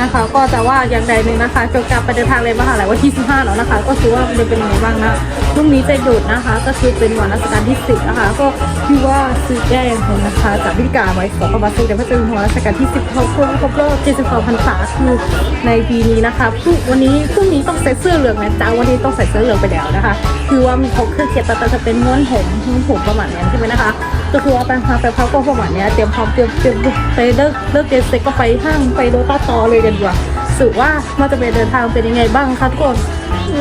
นะคะ ก็จะว่าอย่างใดหนึ่งนะคะเกี่ยวกับไปเดินทางเลยมหาลัยวันที่ 15แล้วนะคะ ก็คือว่ามันเป็นยังไงบ้างนะพรุ่งนี้จะหยุดนะคะ ก็คือเป็นวันราชการที่ 10 นะคะ ก็คือว่าซื้อแก้ยังคงนะคะจากพิธีการไว้ขอขมาสู่เดี๋ยวพระเจ้าอยู่หัวรัชกาลที่ 10เขาครบครบรอบ72พรรษาคือในปีนี้นะคะพรุ่งวันนี้พรุ่งนี้ต้องใส่เสื้อเหลืองนะจ๊ะวันนี้ต้องใส่เสื้อเหลืองไปแล้วนะคะคือว่ามีเขาเครื่องเขียนแต่จะเป็นม้วนผมม้วนผมประมาณนี้ใช่ไหมนะคะ ก็คือว่าไปพาไปพักก็ประมาณนี้เตรียมพร้อมเตรียมเตรียมไปเลิกเลิกเรียนเสร็จก็ไปห้างไปโดต้าตอเลยกันดีกว่าสือว่าเราจะไปเดินทางเป็นยังไงบ้างคะทุกคน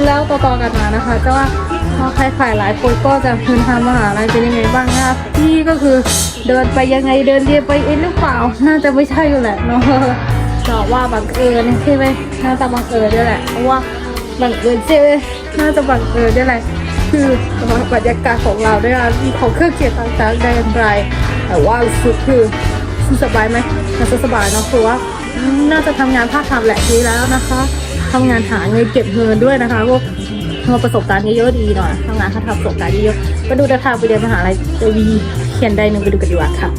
แล้วต่อๆกันมานะคะก็ว่าใครขายหลายคนก็จะเดินทางมาหาลัยเป็นยังไงบ้างนะคะพี่ก็คือเดินไปยังไงเดินเรียนไปเองหรือเปล่าน่าจะไม่ใช่อยู่แหละเนาะก็ว่าบังเอิญใช่ไหมน่าจะบังเอิญด้วยแหละเพราะว่า บังเอิญใช่ไหมน่าจะบังเอิญได้แหละคือบรรยากาศของเราด้วยนะมีของเครื่องเขียนต่างๆได้อย่างไรแต่ว่าสุดคือสุดสบายไหมน่าจะสบายเนอะคือว่าน่าจะทำงานภาคทำแหละดีแล้วนะคะทำงานหาเงินเก็บเงินด้วยนะคะพวกเราประสบการณ์เยอะๆดีหน่อยทำงานถ้าทำประสบการณ์เยอะๆมาดูดินทางไปเรียนมหาลัยจะวีเขียนได้หนึ่งไปดูกันดีกว่าค่ะ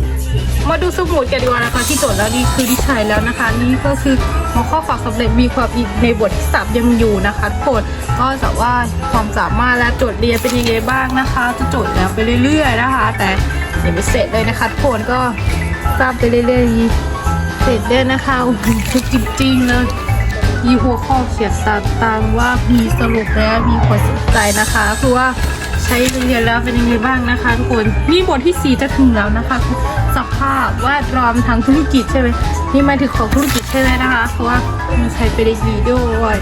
มาดูสมุดกันดีกว่านะคะที่จดแล้วนี่คือที่ใช้แล้วนะคะ นี่ก็คือ หัวข้อฝากสำเร็จมีความอีกในบทที่สับยังอยู่นะคะทุกคนก็แต่ว่าความสามารถและโจทย์เรียนเป็นยังไงบ้างนะคะ จะโจทย์แล้วไปเรื่อย ๆ นะคะ แต่ยังไม่เสร็จเลยนะคะทุกคนก็ทราบไปเรื่อยๆเสร็จได้นะคะโอ้โหจริงๆเลยมีหัวข้อเขียนตางๆว่ามีสรุปแล้วมีความสนใจนะคะคือว่าใช้เรียนแล้วเป็นยังไงบ้างนะคะ ทุกคนนี่บทที่ 4 จะถึงแล้วนะคะาพแวดล้อมทางธุรกิจใช่ไหมนี่หมายถึงของธุรกิจใช่ไหมนะคะ เพราะว่ามีใช้ไปได้ดีด้วย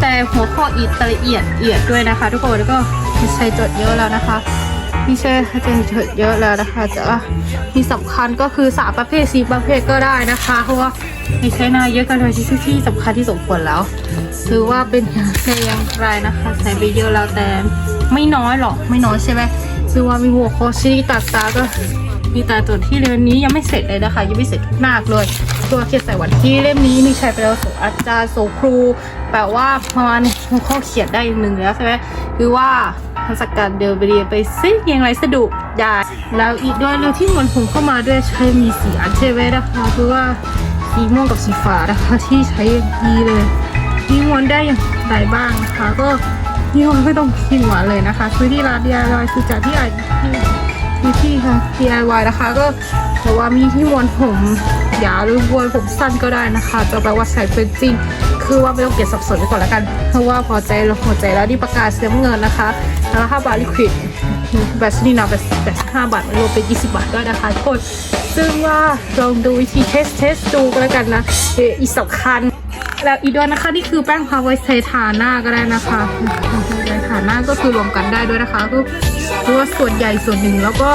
แต่หัวข้ออีกละเอียดเอียดด้วยนะคะ ทุกคนแล้วก็มีใช้จดเยอะแล้วนะคะมีใช้อจรย์จดเยอะแล้วนะคะแต่ว่ามีสำคัญก็คือสามประเภทสี่ประเภทก็ได้นะคะ เพราะว่ามีใช้นายเยอะกันเลยที่ที่สำคัญที่สมควรแล้วถือว่าเป็นใช้อย่างไรนะคะใส่ไปเยอะแล้วแต่ไม่น้อยหรอกไม่น้อยใช่ไหมคือว่ามีหัวข้อชี้ตัดตาก็ มีตาตัวที่เรียนนี้ยังไม่เสร็จเลยนะคะ ยังไม่เสร็จทุกหน้าเลย ตัวเขียนใส่วันที่เล่มนี้มีใช้ไปแล้วส่งอาจารย์ส่งครูแปลว่าประมาณข้อเขียนได้หนึ่งแล้วใช่ไหมคือว่าทศกัณฐ์เดินไปเรียไปซิยังไรสะดุดได้แล้วอีกด้วยแล้วที่มันผมเข้ามาด้วยใช้มีสีอันใช่ไหมนะคะคือว่าสีม่วงกับสีฟ้านะคะที่ใช้ดีเลยมีมวนได้อย่างไรบ้างนะคะก็ยี่ห้อไม่ต้องคิดหวานเลยนะคะซื้อที่ร้าน DIY ซื้อจากที่ไอ ที่ค่ะ DIY นะคะ ก็แต่ว่ามีที่วนผมยาวหรือวนผมสั้นก็ได้นะคะ จะแปลว่าใส่เป็นจริง คือว่าไม่ต้องเก็บสับสนไปก่อนแล้วกัน เพราะว่าพอใจเราหัวใจแล้วนี่ประกาศเสียเงินนะคะแล้วห้าบาทลิควิดแบบนิดนาแบบแบบห้าบาทรวมเป็นยี่สิบบาทด้วยนะคะทุกคน ซึ่งว่าลองดูวิธีเทสเทสดูก็แล้วกันนะอออีกสำคัญ แล้วอีกด้วยนะคะนี่คือแป้งพาไว้ใช้ทาหน้าก็ได้นะคะใช้ทาหน้าก็คือรวมกันได้ด้วยนะคะก็คือว่าส่วนใหญ่ส่วนหนึ่งแล้วก็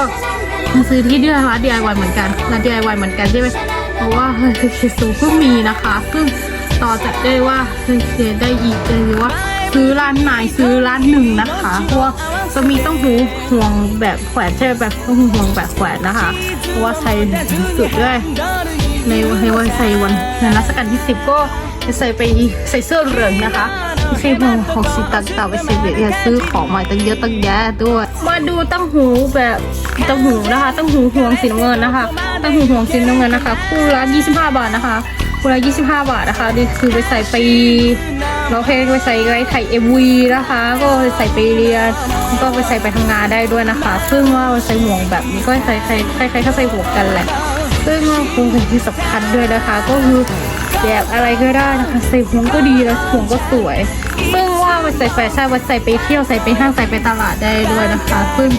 ซื้อที่เดือนร้าน DIY เหมือนกันร้าน DIY เหมือนกันใช่ไหมเพราะว่าเฮ้ยเคสูเพิ่งมีนะคะ ซึ่งต่อจากได้ว่าเฮ้ยได้อีกเลยว่าซื้อร้านไหนซื้อร้านหนึ่งนะคะเพราะว่าจะมีต้องหูห่วงแบบแขวนใช่ไหมแบบต้องหูห่วงแบบแขวนนะคะ เพราะว่าใช้สุดด้วยในในวันใส่วันในรัชกาลที่สิบก็ ใส่ไปใส่เสื้อเหลืองนะคะไม่ใช่หัวของสีตังต่าไปส่เบียซื้อของมาตั้งเยอะตั้งแยะด้วย มาดูตั้งหูแบบตั้งหูนะคะ ตั้งหูห่วงสีน้ำเงินนะคะ ตั้งหูห่วงสีน้ำเงินนะคะ คู่ละ25 บาทนะคะคู่ละ25 บาทนะคะนี่คือไปใส่ไปเราเพลงไปใส่ไว้ถ่ายเอวีนะคะ ก็ใส่ไปเรียนก็ไปใส่ไปทำงานได้ด้วยนะคะ ซึ่งว่าใส่ห่วงแบบนี้ก็ใส่ใครใครใครก็ใส่ห่วงกันแหละ ซึ่งคงเป็นที่สำคัญด้วยนะคะ ก็คือ แบบอะไรก็ได้นะคะใส่ห่วงก็ดีแล้วห่วงก็สวย ซึ่งว่ามันใส่แฟชั่นมันใส่ไปเที่ยวใส่ไปห้างใส่ไปตลาดได้ด้วยนะคะ ซึ่ง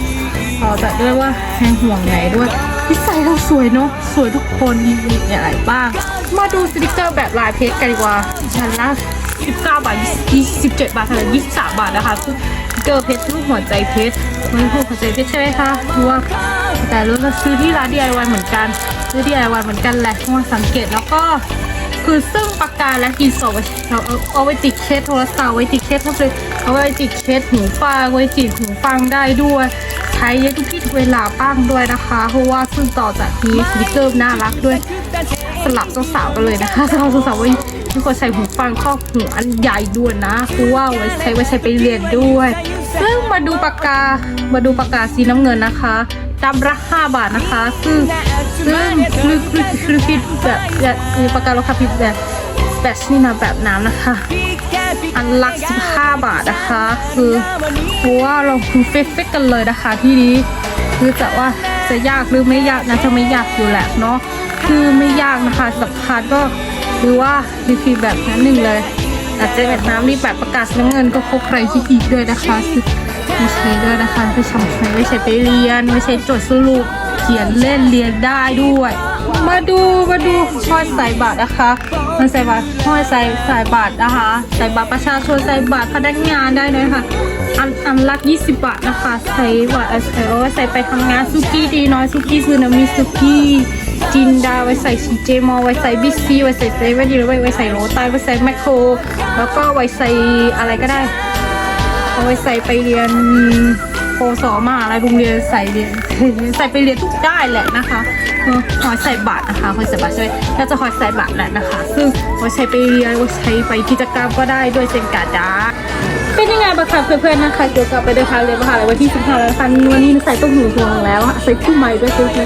ขอแบบด้วยว่าแฮงห่วงไหนด้วยที่ใส่เราสวยเนาะสวยทุกคนมีอะไรบ้าง มาดูสติกเกอร์แบบลายเพชรกันดีกว่าชั้นละ19 บาท27 บาทถึง23 บาทนะคะคือสติกเกอร์เพชรรูปหัวใจเพชรมันรูปหัวใจเพชรใช่ไหมคะเพราะว่าแต่รู้ว่าซื้อที่ร้าน DIY เหมือนกันซื้อ DIY เหมือนกันแหละเพราะว่าสังเกตแล้วก็ คือซึ่งปากกาและดินสอไว้เราเอาเอาไว้ติดเคสโทรศัพท์ไว้ติดเคสทับเลยเอาไว้ติดเคสหูฟังไว้ติดหูฟังได้ด้วย ใช้ได้ทุกที่เวลาบ้างด้วยนะคะ เพราะว่าซึ่งต่อจากนี้สติกเกอร์น่ารักด้วยสลับเจ้าสาวกันเลยนะคะสลับเจ้าสาวไว้ทุกคนใส่หูฟังครอบหูอันใหญ่ด้วยนะเพราะว่าไว้ใช้ไว้ใช้ไปเรียนด้วย ซึ่งมาดูปากกามาดูปากกาสีน้ำเงินนะคะ ตามราคาบาทนะคะซึ่งซึ่งคือคือคือคิดแบบแบบคือปากการาคาพิบแบบแบชนี่นะแบบน้ำนะคะ อันลัก15บห้าบาทนะคะ คือว่าเราคือเฟกๆกันเลยนะคะที่นี้คือจะว่าจะยากหรือไม่ยากนะจะไม่ยากอยู่แหละเนาะคือไม่ยากนะคะสำคัญก็คือว่ารีฟิลแบบนั้นหนึ่งเลยอาจจะแบบน้ำรีแบบประกาศน้ำเงินก็ครบใครที่อีกด้วยนะคะ ไม่ใช่ด้วยนะคะไม่ใช่ไม่ใช่ไปเรียน ไม่ใช่จดสรุปเขียนเล่นเรียนได้ด้วย มาดูมาดูห้อยใส่บาทนะคะมันใส่บาทห้อยใส่ใส่บาทนะคะใส่บาทประชาชนใส่บาทพนักงานได้เลยค่ะอันอันละ20 บาทนะคะ ใส่บาทใส่เอาไว้ใส่ไปทำงานซุกี้ดีน้อยซุกี้ซึนามิซุกี้จินดาไว้ใส่ซีเจมอไว้ใส่บิสซี่ไว้ใส่เซเว่นดีไว้ไว้ใส่โรตัสไว้ใส่แมคโคร แล้วก็ไว้ใส่อะไรก็ได้ เอาไว้ใส่ไปเรียนโปสอมหาอะไรโรงเรียนใส่เรียนใส่ไปเรียนทุกได้แหละนะคะเออหอยใส่บาทนะคะหอยใส่บาทใช่ไหมน่าจะหอยใส่บาทแหละนะคะ ซึ่งไว้ใช้ไปเรียนใช้ไปกิจกรรมก็ได้ด้วยเช่นกันจ้าเป็นยังไงบ้างคะเพื่อนๆนะคะเกี่ยวกับไปเดินทางเรียนมหาลัยวันที่15แล้วนะคะวันนี้ใส่ต้มหูพวงแล้วใส่คู่ใหม่ด้วยตัวนี้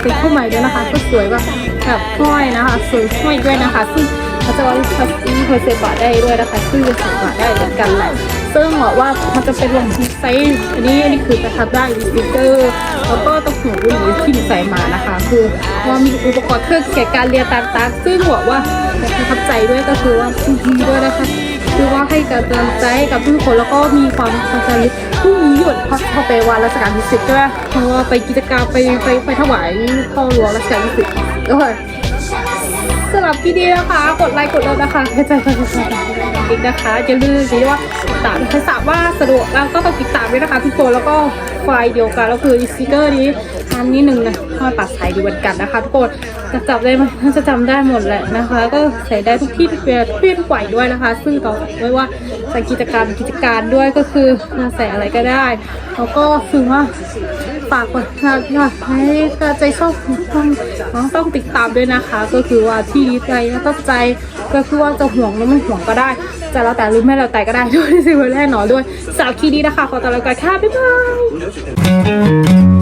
ใส่คู่ใหม่ด้วยนะคะ ก็สวยแบบแบบห้อยนะคะสวยห้อยด้วยนะคะ ซึ่งเขาจะว่าคัสตี้เคยเซบาได้ด้วยนะคะ ซึ่งจะใส่บาทได้เหมือนกันแหละ ซึ่งบอกว่ามันจะเป็นลงไซส์อันนี้อันนี้คือประทับได้สติกเกอร์แล้วก็ต้องหัวรุ่นนี้ที่ใส่มานะคะ คือว่ามีอุปกรณ์เครื่องเกี่ยวกับการเรียนต่างๆซึ่งบอกว่าประทับใจด้วยก็คือว่าดีด้วยนะคะคือว่าให้กำลังใจให้กับทุกคนแล้วก็มีความเข้าใจผู้มีหยุดพักเขาไปวันรัชกาลที่สิบใช่ไหมเพราะว่าไปกิจกรรมไปไปไปถวายพ่อหลวงรัชกาลที่สิบด้วย หรับพี่ดีนะคะ กดไลค์กดแล้วนะคะให้ใจกันอีกนะคะอย่าลืมสิว่าตามใครสามว่าสะดวกแล้วก็ต้องติดตามด้วยนะคะทุกคนแล้วก็ไฟล์เดียวกันแล้วคือสติกเกอร์นี้อันนี้หนึ่งนะห้อยปัดใส่ดีเหมือนกันนะคะ ทุกคนจะจับได้ไหมน่าจะจำได้หมดแหละนะคะ ก็ใส่ได้ทุกที่ทุกเวลาทุกที่ทุกไหวด้วยนะคะ ซึ่งต่อไว้ว่าใส่กิจกรรมกิจการด้วยก็คือใส่อะไรก็ได้แล้วก็คือว่า ฝากกดอยากให้กระใจชอบต้องต้องต้องติดตามด้วยนะคะ ก็คือว่าที่ดีใจแล้วก็ใจก็คือว่าจะห่วงหรือไม่ห่วงก็ได้จะแล้วแต่หรือไม่แล้วแต่ก็ได้ด้วยสิวันแน่นอนด้วยสาวคีดีนะคะขอตัวลาไปก่อนค่ะบ๊ายบาย